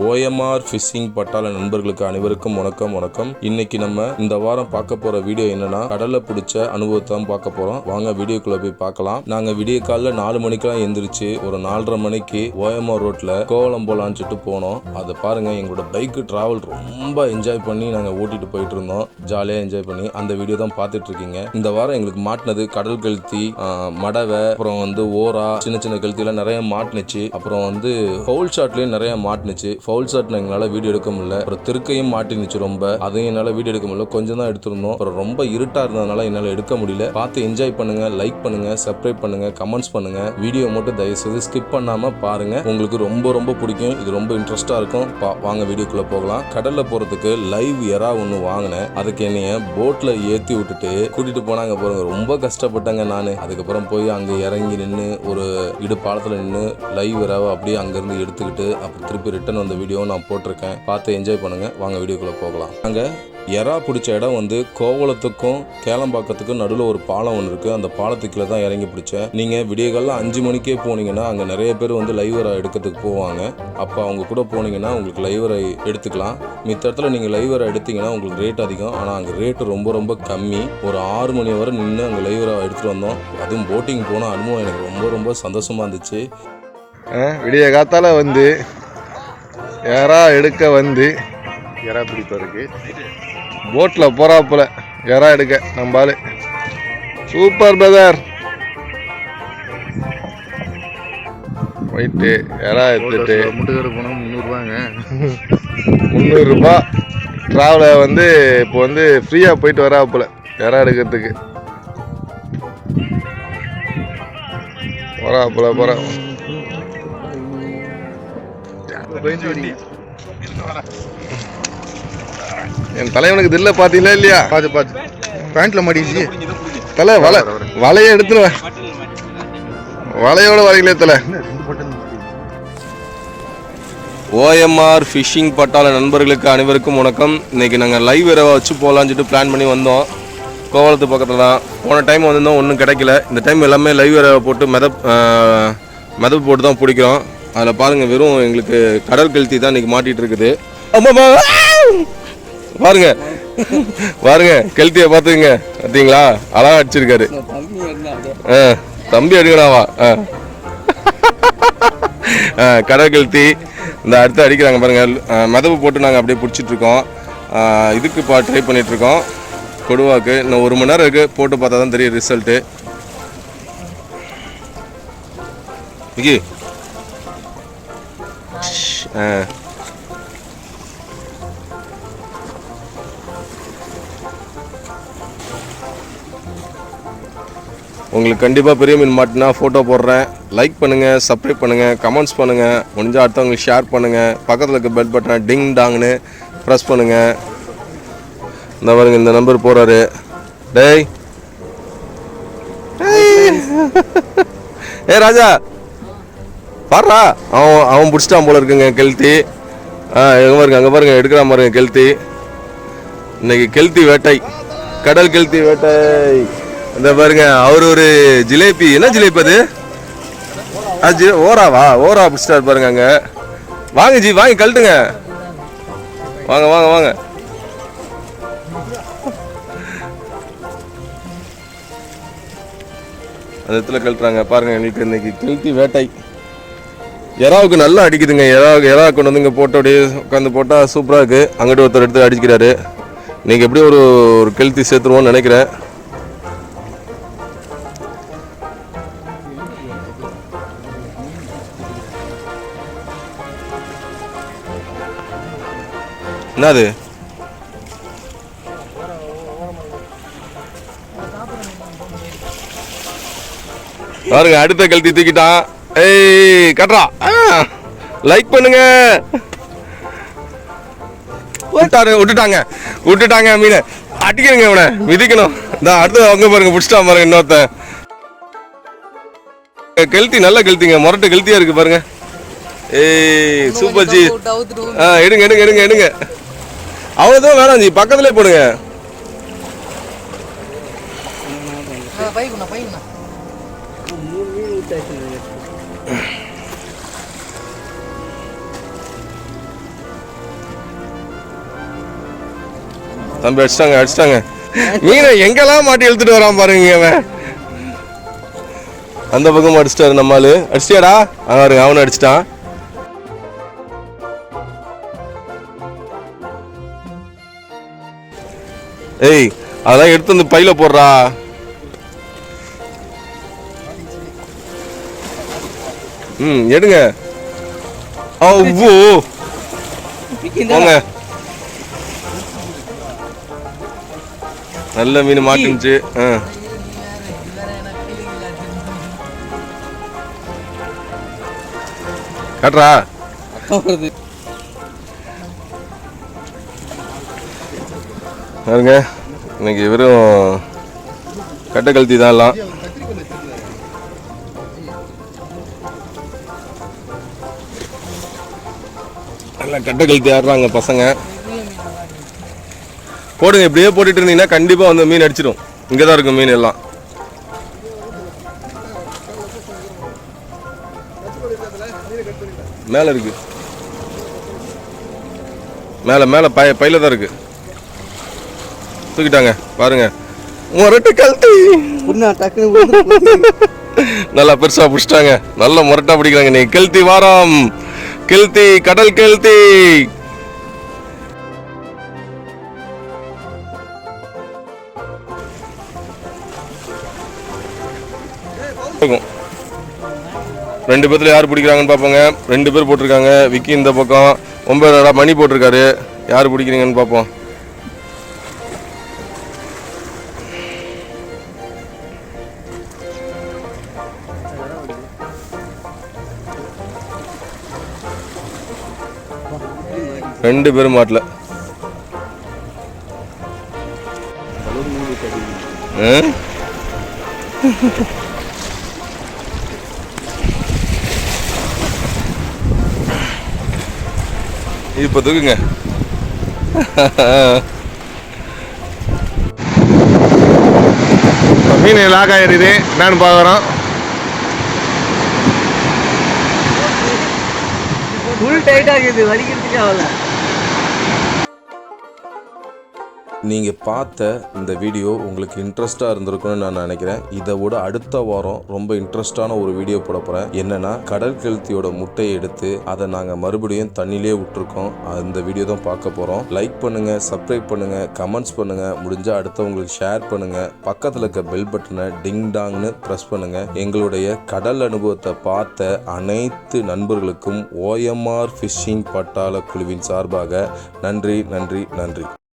OMR phishing பட்டாள நண்பர்களுக்கு அனைவருக்கும் வணக்கம் வணக்கம். இன்னைக்கு நம்ம இந்த வாரம் பார்க்க போற வீடியோ என்னன்னா கடல்ல பிடிச்ச அனுபவத்தை தான் பார்க்க போறோம். வாங்க வீடியோக்குள்ள போய் பார்க்கலாம். நாங்க விடிய காலில் நாலு மணிக்கெல்லாம் எந்திரிச்சு ஒரு நாலரை மணிக்கு ஓஎம்ஆர் ரோட்ல கோவளம் போலான்னு சொல்லிட்டு போனோம். அதை பாருங்க எங்களோட பைக்கு டிராவல் ரொம்ப என்ஜாய் பண்ணி நாங்க ஓட்டிட்டு போயிட்டு இருந்தோம். ஜாலியா என்ஜாய் பண்ணி அந்த வீடியோ தான் பார்த்துட்டு இருக்கீங்க. இந்த வாரம் எங்களுக்கு மாட்டினது கடல் கழுத்தி மடவை அப்புறம் வந்து ஓரா சின்ன சின்ன கழுத்திலாம் நிறைய மாட்டினுச்சு. அப்புறம் வந்து ஹோல் ஷாட்லயும் நிறைய மாட்டினுச்சு. ஃபவுல் ஷாட்ல எங்களால் வீடியோ எடுக்க முடியல. அப்புறம் திருக்கையும் மாட்டினுச்சு ரொம்ப. அதையும் என்னால் வீடியோ எடுக்க முடியல. கொஞ்சம் தான் எடுத்திருந்தோம். அப்புறம் ரொம்ப இருட்டா இருந்ததுனால என்னால் எடுக்க முடியல. பார்த்து என்ஜாய் பண்ணுங்க லைக் பண்ணுங்க சப்ஸ்கிரைப் பண்ணுங்க கமெண்ட்ஸ் பண்ணுங்க. வீடியோ மட்டும் தயவுசெய்து ஸ்கிப் பண்ணாம பாருங்க. உங்களுக்கு ரொம்ப ரொம்ப பிடிக்கும். இது ரொம்ப இன்ட்ரெஸ்டா இருக்கும். பா- வாங்க வீடியோக்குள்ள போகலாம். கடல்ல போறதுக்கு லைவ் எறா ஒன்று வாங்கினேன். அதுக்கு என்னைய போட்ல ஏத்தி விட்டுட்டு கூட்டிட்டு போனாங்க பாருங்க. ரொம்ப கஷ்டப்பட்டேங்க நான். அதுக்கப்புறம் போய் அங்கே இறங்கி நின்று ஒரு இடு பாலத்தில் நின்று லைவ் எறாவை அப்படியே அங்கேருந்து எடுத்துக்கிட்டு அப்புறம் திருப்பி ரிட்டர்ன் வந்து அந்த வீடியோ நான் போட்டிருக்கேன். பார்த்து என்ஜாய் பண்ணுங்க. வாங்க வீடியோக்குள்ள போகலாம். அங்க எறா பிடிச்ச இடம் வந்து கோவலத்துக்கும் கேளம்பாக்கத்துக்கும் நடுவில் ஒரு பாலம் ஒன்று இருக்குது அந்த பாலத்துக்குள்ளே தான் இறங்கி பிடிச்சேன். நீங்கள் விடியகாலில் அஞ்சு மணிக்கே போனீங்கன்னா அங்கே நிறைய பேர் வந்து லைவரை எடுக்கிறதுக்கு போவாங்க. அப்போ அவங்க கூட போனீங்கன்னா உங்களுக்கு லைவரை எடுத்துக்கலாம். மித்த இடத்துல நீங்கள் லைவரை எடுத்தீங்கன்னா உங்களுக்கு ரேட் அதிகம். ஆனால் அங்கே ரேட்டு ரொம்ப ரொம்ப கம்மி. ஒரு ஆறு மணி வரை நின்று அங்கே லைவரை எடுத்துகிட்டு வந்தோம். அதுவும் போட்டிங் போன அனுபவம் எனக்கு ரொம்ப ரொம்ப சந்தோஷமாக இருந்துச்சு. விடிய காத்தால் வந்து எறா எடுக்க வந்து? எறா பிடிப்பதற்கு போட்டில் போறாப்புல. எறா எடுக்க? ஆளு. சூப்பர் பிரதர் போயிட்டு எறா எடுத்துட்டு? முட்டுக்கடை போனால் முந்நூறுபாங்க. முந்நூறுரூபா ட்ராவலை வந்து இப்போ வந்து ஃப்ரீயாக போயிட்டு வராப்புல. எறா எடுக்கிறதுக்கு? போறாப்புல போகிறா பயந்து வரீங்க என் தலைவனுக்கு தில்ல பார்த்தீங்களா இல்லையா? பார்த்து பார்த்து பேண்ட்ல மாட்டிச்சு தலை வலை வலையை எடுத்துருவேன் வலையோட வரையிலே தலை. ஓஎம்ஆர் ஃபிஷிங் பட்டாள நண்பர்களுக்கு அனைவருக்கும் வணக்கம். இன்னைக்கு நாங்கள் லைவ் இரவை வச்சு போகலான்னு சொல்லிட்டு பிளான் பண்ணி வந்தோம். கோவளத்து பக்கத்தில் தான். போன டைம் வந்திருந்தோம் ஒன்றும் கிடைக்கல. இந்த டைம் எல்லாமே லைவ் இரவை போட்டு மெதப் ஆஹ், மெதப்பு போட்டு தான் பிடிக்கிறோம். அதில் பாருங்கள் வெறும் எங்களுக்கு கடல் கழுத்தி தான் இன்னைக்கு மாட்டிகிட்டு இருக்குது ஆமாம்மா பாருங்க பாருங்க கெளுத்தியை பார்த்துங்க பார்த்தீங்களா அழகா அடிச்சிருக்காரு. ஆ தம்பி எடுக்கணாவா ஆ. ஆ, கடற்கெளுத்தி இந்த அடுத்து அடிக்கிறாங்க பாருங்கள் ஆ, போட்டு நாங்கள் அப்படியே பிடிச்சிட்ருக்கோம். இதுக்கு பா ட்ரை பண்ணிகிட்ருக்கோம் கொடுவாக்கு இன்னும் ஒரு மணி நேரம் இருக்குது போட்டு பார்த்தா தான் தெரியும் ரிசல்ட்டு விக்கி உங்களுக்கு கண்டிப்பாக பெரிய மீன் மாட்டினா ஃபோட்டோ போடுறேன். லைக் பண்ணுங்கள் சப்ஸ்கிரைப் பண்ணுங்கள் கமெண்ட்ஸ் பண்ணுங்கள் முடிஞ்சால் அடுத்தவங்களுக்கு ஷேர் பண்ணுங்கள் பக்கத்தில் இருக்க பெல் பட்டனை டிங் டாங்னு ப்ரெஸ் பண்ணுங்கள் இந்த பாருங்க இந்த நம்பர் போகிறாரு டேய். ஏ ராஜா. பாடுறா. அவன் அவன் பிடிச்சிட்டான் போல இருக்குங்க கெல்த்தி. ஆ எங்கே பாருங்க அங்கே பாருங்க எடுக்கிறான் பாருங்க கெல்த்தி. இன்னைக்கு கெல்த்தி வேட்டை. கடல் கெல்த்தி வேட்டை. இந்த பாருங்க அவர் ஒரு ஜிலேபி. என்ன ஜிலேபி அது? அது ஜி- ஓராவா? ஓரா பிடிச்சிட்டாரு பாருங்க அங்கே. வாங்க ஜி வாங்கி கழட்டுங்க. வாங்க வாங்க வாங்க. அந்த இடத்துல கழட்டுறாங்க. பாருங்க எங்களுக்கு இன்னைக்கு கெல்த்தி வேட்டை. எறாவுக்கு நல்லா அடிக்குதுங்க. எறா எறா கொண்டு வந்து இங்கே போட்டு அப்படியே உட்காந்து போட்டால் சூப்பராக இருக்குது அங்கிட்டு ஒருத்தர் எடுத்து அடிச்சிக்கிறாரு. நீங்கள் எப்படியும் ஒரு ஒரு கெழுத்தி சேர்த்துருவோன்னு நினைக்கிறேன். என்னது? பாருங்க அடுத்த கழுத்தி தூக்கிட்டான். ஏய் கட்றா. லைக் பண்ணுங்க. விட்டாரு விட்டுட்டாங்க. விட்டுட்டாங்க மீனை. அடிக்கணுங்க இவனை. மிதிக்கணும். இந்த அடுத்து அவங்க பாருங்க பிடிச்சிட்டான் பாருங்க இன்னொருத்தன். கெளுத்தி நல்ல கெளுத்திங்க முரட்டு கெளுத்தியா இருக்கு பாருங்க. ஏய் சூப்பர் ஜி ஆ எடுங்க எடுங்க எடுங்க எடுங்க. அவ்வளோதான் வேணாம் ஜி. பக்கத்துலேயே போடுங்க. தம்பி அடிச்சிட்டாங்க அடிச்சிட்டாங்க. மீனை எங்கெல்லாம் மாட்டி இழுத்துட்டு வரான் பாருங்க அவன். அந்த பக்கம் அடிச்சிட்டாரு நம்மாலு அடிச்சிட்டியாடா? அவரு அவனு அடிச்சிட்டான். ஏய் அதெல்லாம் எடுத்து வந்து பையில போடுறா. ம் எடுங்க. அவ்வோ. போங்க. நல்ல மீன் மாட்டுச்சு காட்டுறா. பாருங்க இன்னைக்கு வெறும் கட்டை கழுத்தி தான் எல்லாம். நல்லா கட்டை கழுத்தி ஆடுறாங்க பசங்க. போடுங்க இப்படியே போட்டுட்டு இருந்தீங்கன்னா கண்டிப்பாக வந்து மீன் அடிச்சிடும் இங்கே தான் இருக்கும் மீன் எல்லாம். மேலே இருக்கு. மேலே மேலே பை பையில தான் இருக்கு. தூக்கிட்டாங்க. பாருங்க. முரட்டு கழட்டி. நல்லா பெருசா பிடிச்சிட்டாங்க. நல்ல முரட்டா பிடிக்கிறாங்க. நீ கெளுத்தி வாரம். கெளுத்தி கடல் கெளுத்தி. இருக்கும். ரெண்டு பேர்த்துல யார் பிடிக்கிறாங்கன்னு பார்ப்போங்க. ரெண்டு பேர் போட்டிருக்காங்க. விக்கி இந்த பக்கம். ஒன்பது மணி போட்டிருக்காரு. யார் பிடிக்கிறீங்கன்னு பார்ப்போம். ரெண்டு பேரும் மாட்டல. ஆ? இப்ப தூக்குங்க. மீன் லாக் ஆயிருது என்னன்னு பார்க்குறோம். ஃபுல் டைட் ஆகுது வலிக்கிறதுக்கே ஆகல. நீங்கள் பார்த்த இந்த வீடியோ உங்களுக்கு இன்ட்ரெஸ்ட்டாக இருந்திருக்கும்னு நான் நினைக்கிறேன். இதை விட அடுத்த வாரம் ரொம்ப இன்ட்ரெஸ்டான ஒரு வீடியோ போட போகிறேன் என்னென்னா கடல் கெழுத்தியோட முட்டையை எடுத்து அதை நாங்கள் மறுபடியும் தண்ணியிலே விட்டுருக்கோம். அந்த வீடியோ தான் பார்க்க போகிறோம் லைக் பண்ணுங்கள் சப்ஸ்கிரைப் பண்ணுங்கள் கமெண்ட்ஸ் பண்ணுங்கள் முடிஞ்சால் அடுத்தவங்களுக்கு ஷேர் பண்ணுங்கள் பக்கத்தில் இருக்க பெல் பட்டனை டிங் டாங்னு ப்ரெஸ் பண்ணுங்கள் எங்களுடைய கடல் அனுபவத்தை பார்த்த அனைத்து நண்பர்களுக்கும் ஓஎம்ஆர் ஃபிஷிங் பட்டாள குழுவின் சார்பாக நன்றி நன்றி நன்றி.